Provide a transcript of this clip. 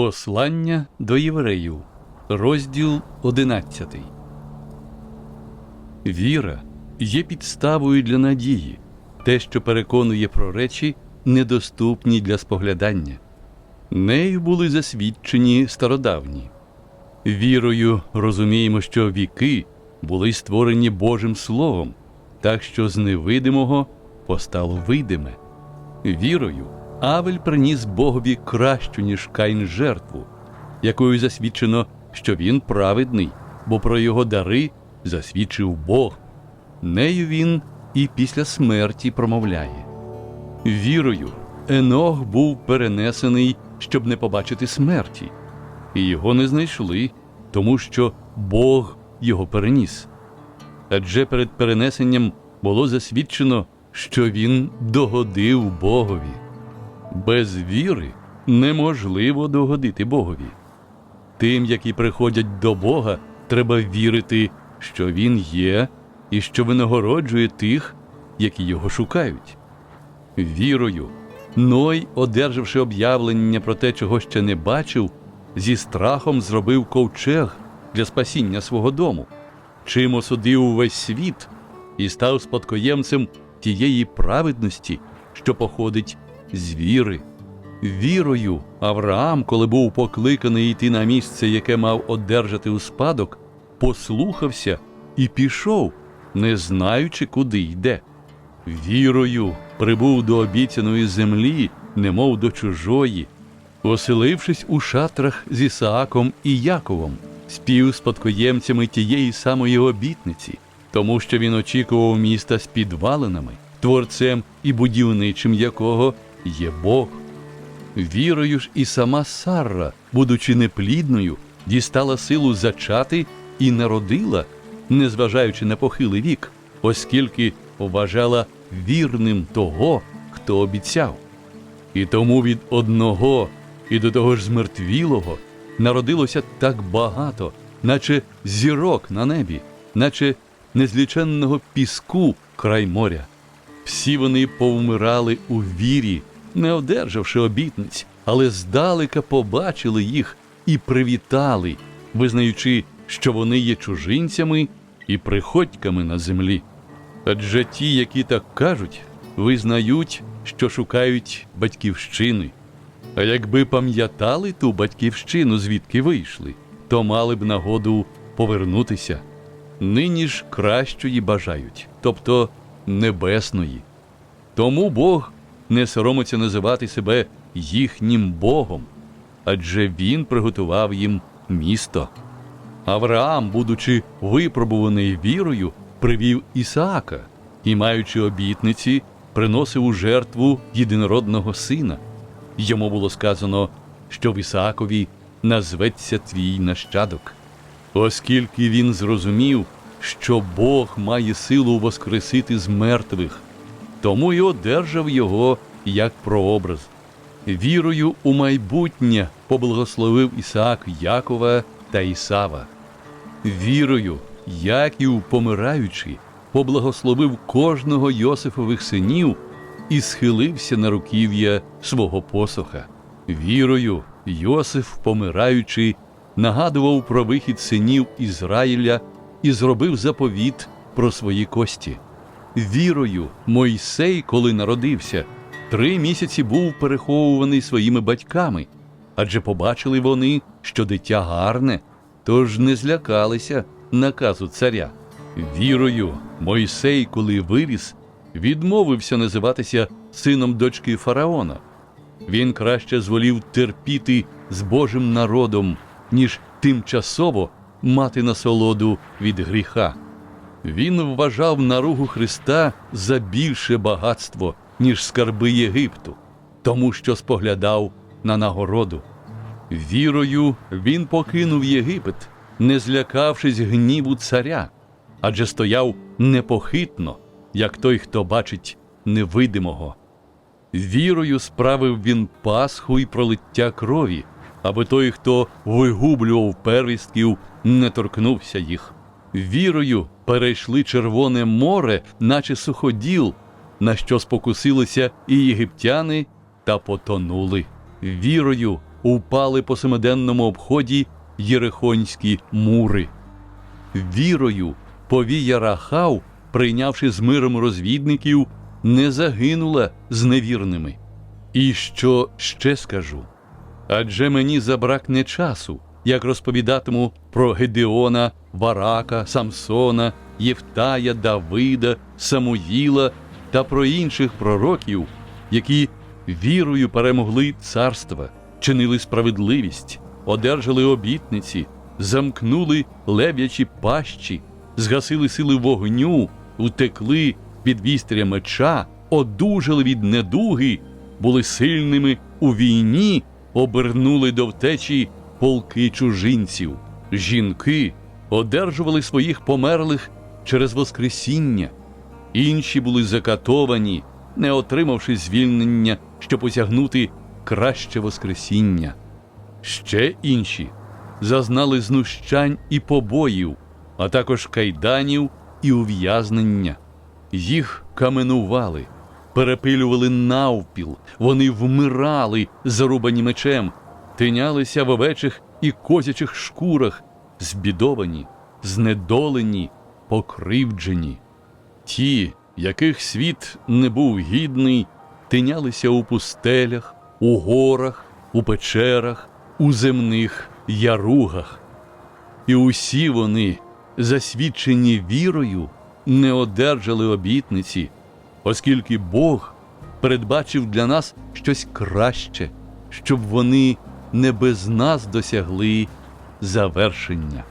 Послання до євреїв, розділ 11. Віра є підставою для надії, те, що переконує про речі, недоступні для споглядання. Нею були засвідчені стародавні. Вірою розуміємо, що віки були створені Божим Словом, так що з невидимого постало видиме. Вірою Авель приніс Богові кращу, ніж Каїн жертву, якою засвідчено, що він праведний, бо про його дари засвідчив Бог. Нею він і після смерті промовляє. Вірою Енох був перенесений, щоб не побачити смерті, і його не знайшли, тому що Бог його переніс. Адже перед перенесенням було засвідчено, що він догодив Богові. Без віри неможливо догодити Богові. Тим, які приходять до Бога, треба вірити, що Він є і що винагороджує тих, які його шукають. Вірою, Ной, одержавши об'явлення про те, чого ще не бачив, зі страхом зробив ковчег для спасіння свого дому, чим осудив увесь світ і став спадкоємцем тієї праведності, що походить з. Вірою Авраам, коли був покликаний йти на місце, яке мав одержати у спадок, послухався і пішов, не знаючи, куди йде. Вірою прибув до обіцяної землі, немов до чужої, оселившись у шатрах з Ісааком і Яковом, співспадкоємцями тієї самої обітниці, тому що він очікував міста з підвалинами, творцем і будівничим якого є Бог. Вірою ж і сама Сарра, будучи неплідною, дістала силу зачати і народила, незважаючи на похилий вік, оскільки вважала вірним того, хто обіцяв. І тому від одного і до того ж змертвілого народилося так багато, наче зірок на небі, наче незліченного піску край моря. Всі вони повмирали у вірі, не одержавши обітниць, але здалека побачили їх і привітали, визнаючи, що вони є чужинцями і приходьками на землі. Адже ті, які так кажуть, визнають, що шукають батьківщини. А якби пам'ятали ту батьківщину, звідки вийшли, то мали б нагоду повернутися. Нині ж кращої бажають, тобто небесної. Тому Бог не соромиться називати себе їхнім Богом, адже Він приготував їм місто. Авраам, будучи випробуваний вірою, привів Ісаака і, маючи обітниці, приносив у жертву єдинородного сина. Йому було сказано, що в Ісаакові назветься твій нащадок. Оскільки він зрозумів, що Бог має силу воскресити з мертвих, тому й одержав його як прообраз. Вірою у майбутнє поблагословив Ісаак Якова та Ісава. Вірою, Яків, помираючи, поблагословив кожного Йосифових синів і схилився на руків'я свого посоха. Вірою, Йосиф, помираючи, нагадував про вихід синів Ізраїля і зробив заповіт про свої кості. Вірою, Мойсей, коли народився, три місяці був переховуваний своїми батьками, адже побачили вони, що дитя гарне, тож не злякалися наказу царя. Вірою, Мойсей, коли виріс, відмовився називатися сином дочки фараона. Він краще зволів терпіти з Божим народом, ніж тимчасово мати насолоду від гріха. Він вважав наругу Христа за більше багатство, ніж скарби Єгипту, тому що споглядав на нагороду. Вірою він покинув Єгипет, не злякавшись гніву царя, адже стояв непохитно, як той, хто бачить невидимого. Вірою справив він Пасху і пролиття крові, аби той, хто вигублював первістків, не торкнувся їх. Вірою перейшли Червоне море, наче суходіл, на що спокусилися і єгиптяни та потонули. Вірою упали по семиденному обході єрихонські мури. Вірою повія Рахав, прийнявши з миром розвідників, не загинула з невірними. І що ще скажу? Адже мені забракне часу, як розповідатиму про Гедеона, Варака, Самсона, Євтая, Давида, Самуїла та про інших пророків, які вірою перемогли царства, чинили справедливість, одержали обітниці, замкнули лев'ячі пащі, згасили сили вогню, утекли від вістря меча, одужали від недуги, були сильними у війні, обернули до втечі полки чужинців. Жінки одержували своїх померлих через Воскресіння, інші були закатовані, не отримавши звільнення, щоб осягнути краще Воскресіння. Ще інші зазнали знущань і побоїв, а також кайданів і ув'язнення. Їх каменували, перепилювали навпіл, вони вмирали, зарубані мечем, тинялися в овечих і козячих шкурах, збідовані, знедолені, покривджені. Ті, яких світ не був гідний, тинялися у пустелях, у горах, у печерах, у земних яругах. І усі вони, засвідчені вірою, не одержали обітниці, оскільки Бог передбачив для нас щось краще, щоб вони не без нас досягли завершення.